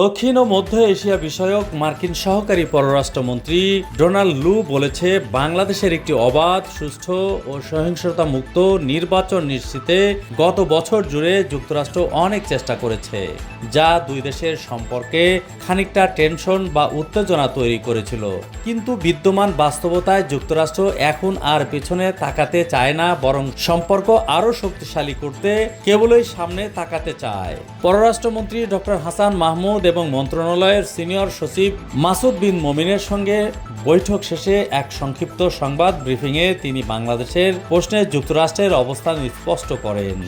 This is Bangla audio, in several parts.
দক্ষিণ ও মধ্য এশিয়া বিষয়ক মার্কিন সহকারী পররাষ্ট্রমন্ত্রী ডোনাল্ড লু বলেছে, বাংলাদেশের একটি অবাধ, সুষ্ঠু ও সহিংসতা মুক্ত নির্বাচন নিশ্চিতে গত বছর জুড়ে যুক্তরাষ্ট্র অনেক চেষ্টা করেছে, যা দুই দেশের সম্পর্কে খানিকটা টেনশন বা উত্তেজনা তৈরি করেছিল। কিন্তু বিদ্যমান বাস্তবতায় যুক্তরাষ্ট্র এখন আর পেছনে তাকাতে চায় না, বরং সম্পর্ক আরও শক্তিশালী করতে কেবলই সামনে তাকাতে চায়। পররাষ্ট্রমন্ত্রী ডক্টর হাসান মাহমুদ এবং মন্ত্রণালয়ের সিনিয়র সচিব মাসুদ বিন মমিনের সঙ্গে বৈঠক শেষে এক সংক্ষিপ্ত সংবাদ ব্রিফিংয়ে তিনি বাংলাদেশের প্রশ্নে যুক্তরাষ্ট্রের অবস্থান স্পষ্ট করেন।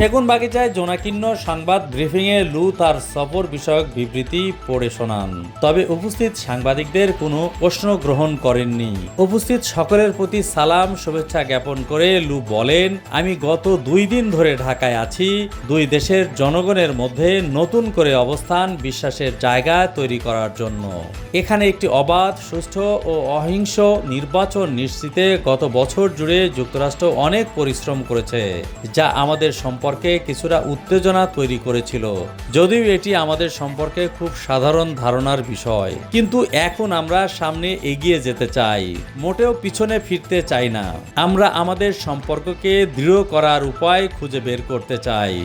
সেগুন বাগিচায় জোনাকিন্ন সংবাদ ব্রিফিংয়ে লু তার সফর বিষয়ক বিবৃতি পড়ে শোনান। তবে উপস্থিত সাংবাদিকদের কোনো প্রশ্ন গ্রহণ করেননি। উপস্থিত সকলের প্রতি সালাম, শুভেচ্ছা জ্ঞাপন করে লু বলেন, আমি গত দুই দিন ধরে ঢাকায় আছি। দুই দেশের জনগণের মধ্যে নতুন করে অবস্থান, বিশ্বাসের জায়গা তৈরি করার জন্য। এখানে একটি অবাধ, সুষ্ঠু ও অহিংস নির্বাচন নিশ্চিতে গত বছর জুড়ে যুক্তরাষ্ট্র অনেক পরিশ্রম করেছে, যা আমাদের সম্পর্কে কিছুটা উত্তেজনা তৈরি করেছিল। যদিও এটি আমাদের সম্পর্কে খুব সাধারণ ধারণার বিষয়। কিন্তু এখন আমরা সামনে এগিয়ে যেতে চাই। মোটেও পিছনে ফিরতে চাই না। আমরা আমাদের সম্পর্ককে দৃঢ় করার উপায় খুঁজে বের করতে চাই।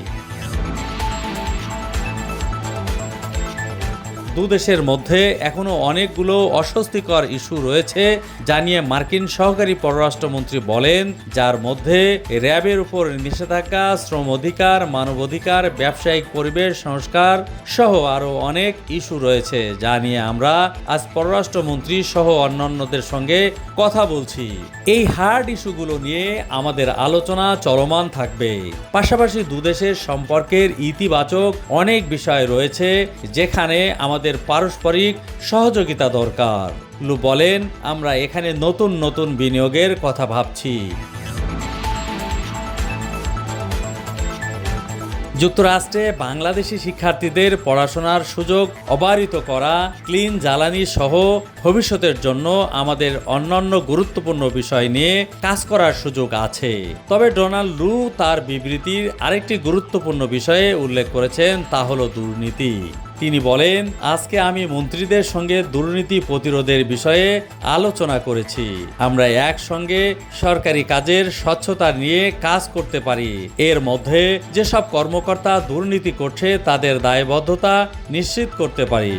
দু দেশের মধ্যে এখনও অনেকগুলো অস্বস্তিকর ইস্যু রয়েছে জানিয়ে মার্কিন সহকারী পররাষ্ট্রমন্ত্রী বলেন, যার মধ্যে র্যাবের উপর নিষেধাজ্ঞা, শ্রম অধিকার মানবাধিকার ব্যবসায়িক পরিবেশ, সংস্কার সহ আরও অনেক ইস্যু রয়েছে, যা নিয়ে আমরা আজ পররাষ্ট্রমন্ত্রী সহ অন্যান্যদের সঙ্গে কথা বলছি। এই হার্ড ইস্যুগুলো নিয়ে আমাদের আলোচনা চলমান থাকবে। পাশাপাশি দুদেশের সম্পর্কের ইতিবাচক অনেক বিষয় রয়েছে, যেখানে আমাদের পারস্পরিক সহযোগিতা দরকার। লু বলেন, আমরা এখানে নতুন নতুন বিনিয়োগের কথা ভাবছি। যুক্তরাষ্ট্রে বাংলাদেশি শিক্ষার্থীদের পড়াশোনার সুযোগ অবারিত করা, ক্লিন জ্বালানি সহ ভবিষ্যতের জন্য আমাদের অন্যান্য গুরুত্বপূর্ণ বিষয় নিয়ে কাজ করার সুযোগ আছে। তবে ডোনাল্ড লু তার বিবৃতির আরেকটি গুরুত্বপূর্ণ বিষয়ে উল্লেখ করেছেন, তা হল দুর্নীতি। তিনি বলেন, আজকে আমি মন্ত্রীদের সঙ্গে দুর্নীতি প্রতিরোধের বিষয়ে আলোচনা করেছি। আমরা একসঙ্গে সরকারি কাজের স্বচ্ছতা নিয়ে কাজ করতে পারি। এর মধ্যে যেসব কর্মকর্তা দুর্নীতি করছে, তাদের দায়বদ্ধতা নিশ্চিত করতে পারি।